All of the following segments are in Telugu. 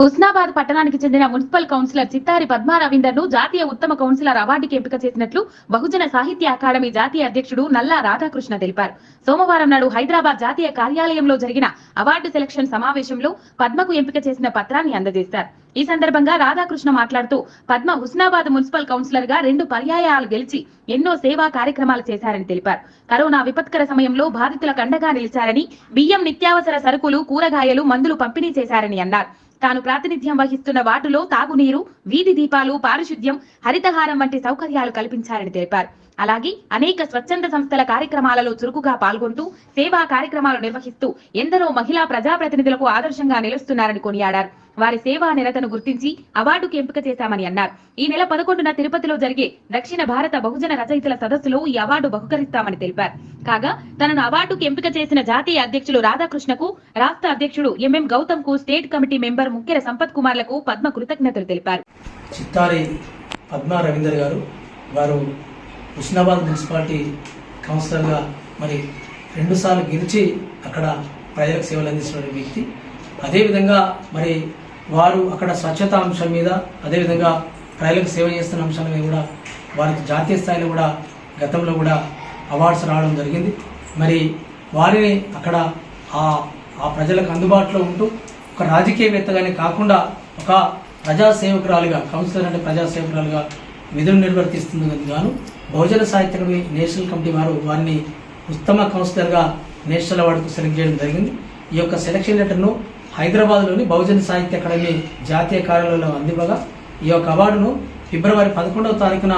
హుస్నాబాద్ పట్టణానికి చెందిన మున్సిపల్ కౌన్సిలర్ చిత్తారి పద్మా రవీందర్ను జాతీయ ఉత్తమ కౌన్సిలర్ అవార్డుకి ఎంపిక చేసినట్లు బహుజన సాహిత్య అకాడమీ జాతీయ అధ్యక్షుడు నల్లా రాధాకృష్ణ తెలిపారు. సోమవారం నాడు హైదరాబాద్ జాతీయ కార్యాలయంలో జరిగిన అవార్డు సెలక్షన్ సమావేశంలో పద్మకు ఎంపిక చేసిన పత్రాన్ని అందజేశారు. ఈ సందర్భంగా రాధాకృష్ణ మాట్లాడుతూ పద్మ హుస్నాబాద్ మున్సిపల్ కౌన్సిలర్గా రెండు పర్యాయాలు గెలిచి ఎన్నో సేవా కార్యక్రమాలు చేశారని తెలిపారు. కరోనా విపత్కర సమయంలో బాధితులకు అండగా నిలిచారని బియ్యం నిత్యావసర సరుకులు కూరగాయలు మందులు పంపిణీ చేశారని అన్నారు. తాను ప్రాతినిధ్యం వహిస్తున్న వార్డులో తాగునీరు వీధి దీపాలు పారిశుద్ధ్యం హరితహారం వంటి సౌకర్యాలు కల్పించారని తెలిపారు. అలాగే అనేక స్వచ్ఛంద సంస్థల కార్యక్రమాలలో చురుకుగా పాల్గొంటూ సేవా కార్యక్రమాలు నిర్వహిస్తూ ఎందరో మహిళా ప్రజాప్రతినిధులకు ఆదర్శంగా నిలుస్తున్నారని కొనియాడారు. వారి సేవా నిరతను గుర్తించి అవార్డుకు ఎంపిక చేశామని అన్నారు. ఈ నెల పదకొండున తిరుపతిలో జరిగే దక్షిణ భారత బహుజన రచయితల సదస్సులో ఈ అవార్డు బహుకరిస్తామని తెలిపారు. కాగా తనను అవార్డుకు ఎంపిక చేసిన జాతీయ అధ్యక్షులు రాధాకృష్ణకు రాష్ట్ర అధ్యక్షుడు ఎంఎం గౌతమ్కు స్టేట్ కమిటీ మెంబర్ ముఖ్య సంపత్ కుమార్లకు పద్మ కృతజ్ఞతలు తెలిపారు. చిత్తారి పద్మా రవీందర్ గారు వారు హుస్నాబాద్ మున్సిపాలిటీ కౌన్సిలర్గా మరి రెండుసార్లు గెలిచి అక్కడ ప్రజలకు సేవలు అందిస్తున్న వ్యక్తి. అదేవిధంగా మరి వారు అక్కడ స్వచ్ఛత అంశం మీద అదేవిధంగా ప్రజలకు సేవ చేస్తున్న అంశాల మీద కూడా వారికి జాతీయ స్థాయిలో కూడా గతంలో కూడా అవార్డ్స్ రావడం జరిగింది. మరి వారిని అక్కడ ఆ ఆ ప్రజలకు అందుబాటులో ఉంటూ ఒక రాజకీయవేత్తగానే కాకుండా ఒక ప్రజాసేవకురాలుగా కౌన్సిలర్ అంటే ప్రజాసేవకురాలుగా విధులు నిర్వర్తిస్తున్నందుకు గాను బహుజన సాహిత్య అకాడమీ నేషనల్ కమిటీ వారు వారిని ఉత్తమ కౌన్సిలర్గా నేషనల్ అవార్డుకు సెలెక్ట్ చేయడం జరిగింది. ఈ యొక్క సెలక్షన్ లెటర్ను హైదరాబాద్లోని బహుజన సాహిత్య అకాడమీ జాతీయ కార్యాలయంలో అందివ్వగా ఈ యొక్క అవార్డును ఫిబ్రవరి పదకొండవ తారీఖున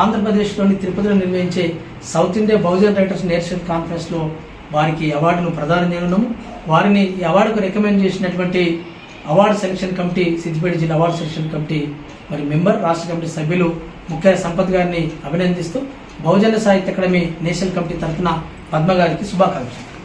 ఆంధ్రప్రదేశ్లోని తిరుపతిలో నిర్వహించే south India Bahujan writers national కాన్ఫరెన్స్లో వారికి అవార్డును ప్రదానం చేయనున్నాము. వారిని ఈ అవార్డుకు రికమెండ్ చేసినటువంటి అవార్డు సెలక్షన్ కమిటీ సిద్దిపేట జిల్లా అవార్డు సెలక్షన్ కమిటీ మరి మెంబర్ రాష్ట్ర కమిటీ సభ్యులు ముఖ్య సంపత్ గారిని అభినందిస్తూ బహుజన సాహిత్య అకాడమీ నేషనల్ కమిటీ తరఫున పద్మ గారికి శుభాకాంక్షలు.